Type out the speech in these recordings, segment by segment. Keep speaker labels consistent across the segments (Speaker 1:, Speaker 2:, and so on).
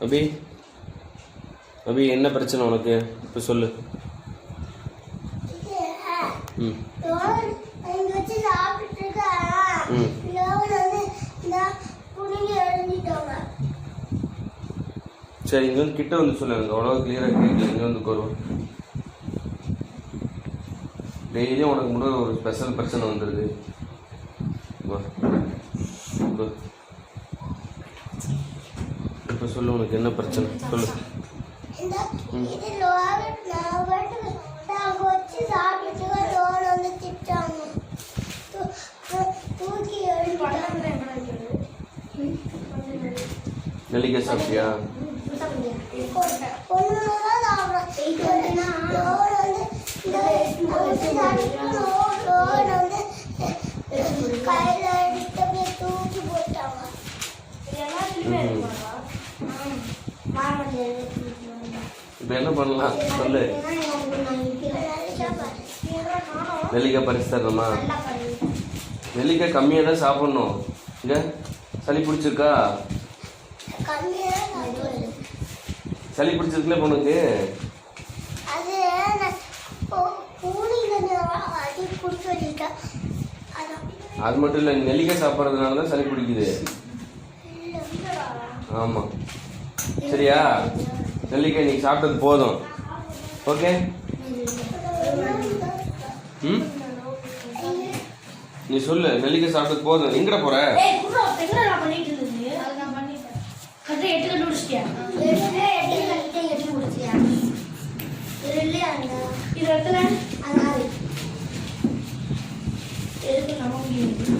Speaker 1: அபி அபி என்ன பிரச்சனை உனக்கு? இப்போ சொல்லு. ம்.
Speaker 2: இங்க
Speaker 1: ம்.
Speaker 2: வந்து
Speaker 1: சரி இங்கே வந்து கிட்ட வந்து சொல்லு. எனக்கு அவ்வளோ கிளியராக கேட்கல இங்கே வந்து வருவோம் டெய்லியும் உனக்கு முன்னாடி ஒரு ஸ்பெஷல் பிரச்சனை வந்துடுது வா. வா. சொல்லு உனக்கு என்ன பிரச்சனை? சொல்லு. நெல்லிக்காய் சாப்பிட்டியா?
Speaker 2: கையில தூக்கி போட்டாங்க
Speaker 1: இப்போ என்ன பண்ணலாம்? சொல்லு. நெல்லிக்காய் பறிச்சு தரணுமா நெல்லிக்காய் கம்மியாக தான் சாப்பிட்ணும். இங்கே சளி பிடிச்சிருக்கா? சளி பிடிச்சிருக்குல்ல பொண்ணுக்கு? உனக்கு
Speaker 2: அது
Speaker 1: மட்டும் இல்லை நெல்லிக்காய் சாப்பிட்றதுனால தான் சளி பிடிக்குது. ஆமாம் சரியா? நெல்லிக்காய் நீ சாப்பிட்டது போதும். ஓகே ம்? நீ சொல்லு நெல்லிக்காய் சாப்பிட்டது போதும். எங்கட போற?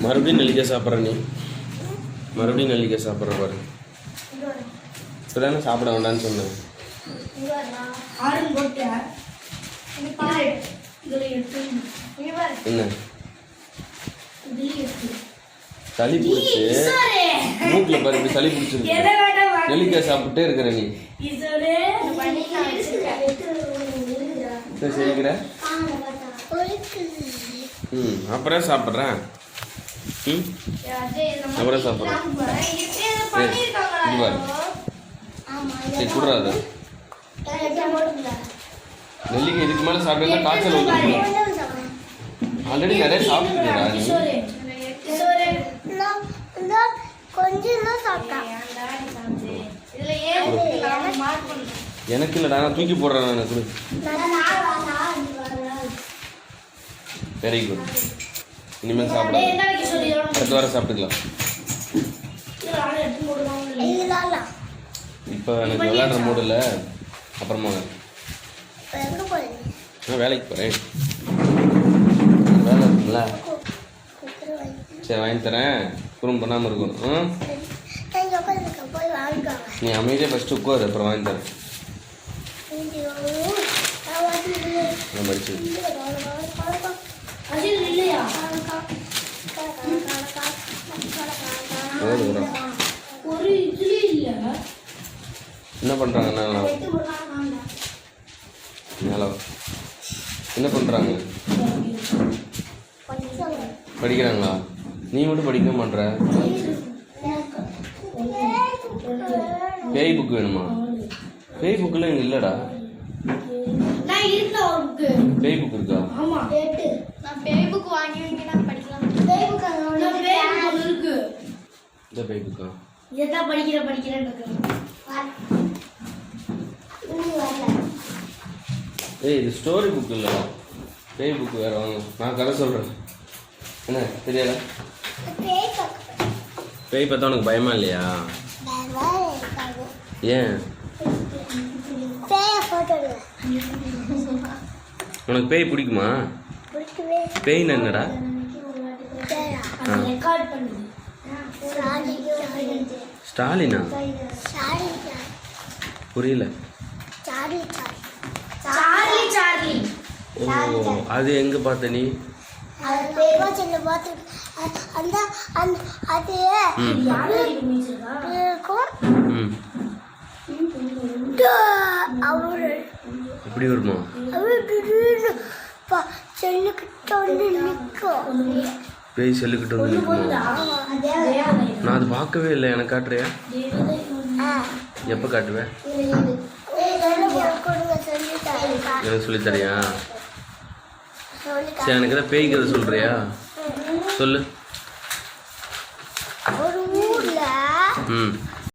Speaker 1: மறுபடியும் நெல்லிக்காய் சாப்பிட்ற நீ? மறுபடியும் நெல்லிக்காய் சாப்பிட்ற பாரு. இப்போ தானே சாப்பிட வேண்டாம்னு சொன்னேன். என்ன. சளி பிடிச்சி! மூக்கில் பாரு இப்படி சளி பிடிச்சிருக்கு. நெல்லிக்காய் சாப்பிட்டே இருக்கிற நீ. செய்கிற ம் அப்புறம் சாப்பிட்றேன். ம்? அப்புறம் சாப்பிட்றேன்.
Speaker 3: போறேன். இது ஏதோ
Speaker 1: இது
Speaker 3: பண்ணிருக்காங்களா
Speaker 1: பாரு சரி குடுறாத நெல்லிக்காய் இதுக்கு மேலே சாப்பிட்டா காய்ச்சல் வந்துடும் ஆல்ரெடி நிறைய சாப்பிட்டுடா நீ. எனக்கு இல்லைடா நான் தூக்கி போடுறேன் நான் கொடு. வெரி குட் இனிமேல்
Speaker 3: சாப்பிடாது.
Speaker 1: அடுத்த வாரம் சாப்பிட்டுக்கலாம். இப்போ எனக்கு விளையாடுற மூடில் அப்புறமா நான் வேலைக்கு போகிறேன் வேலை இருக்குங்களா சரி வாங்கி தரேன் குறும் பண்ணாமல் இருக்கணும் நீ அமைதியாக ஃபஸ்ட்டு உட்காரு அப்புறம் வாங்கி தரேன் படிச்சு போதும் கூட
Speaker 3: ஒரு இதுலயே இல்ல
Speaker 1: என்ன பண்ணுறாங்க நல்லா என்ன பண்ணுறாங்க படிக்கிறாங்களா? நீ மட்டும் படிக்க மாட்ற? பேய் புக் வேணுமா? பேய் புக்கில் இங்கே இல்லைடா.
Speaker 3: புக்கு
Speaker 1: பேய் புக் இருக்கா?
Speaker 2: பேய் புக் வாங்கி படிக்கலாம். பேய் புக்
Speaker 1: இந்த பேய் புக்கா
Speaker 3: படிக்கிற படிக்கிறேன்னு
Speaker 1: ஏய் இது ஸ்டோரி புக் இல்லை பேய் புக் வேறு வாங்க. நான் கதை சொல்கிறேன் என்ன தெரியாதா
Speaker 2: பேய்
Speaker 1: பார்த்தா உனக்கு பயமா இல்லையா? ஏன்? உனக்கு பேய் பிடிக்குமா? என்னடா?
Speaker 2: பேயா சாரி
Speaker 1: ஸ்டாலினா? புரியல. அது எங்கே பார்த்த நீ?
Speaker 2: அந்த அது
Speaker 1: எப்படி வருமா?
Speaker 2: திடீர்னு செல்லுக்கிட்ட வந்து நிற்கும்
Speaker 1: பேய் செல்லுக்கிட்டு வந்து நிற்குமா? நான் அது பார்க்கவே இல்லை. எனக்கு காட்டுறியா?
Speaker 2: எப்போ காட்டுவேன் எனக்கு சொல்லித் தரியா? சரி எனக்கு ஏதாவது பேய் கதை சொல்றியா? சொல்லு. ம்.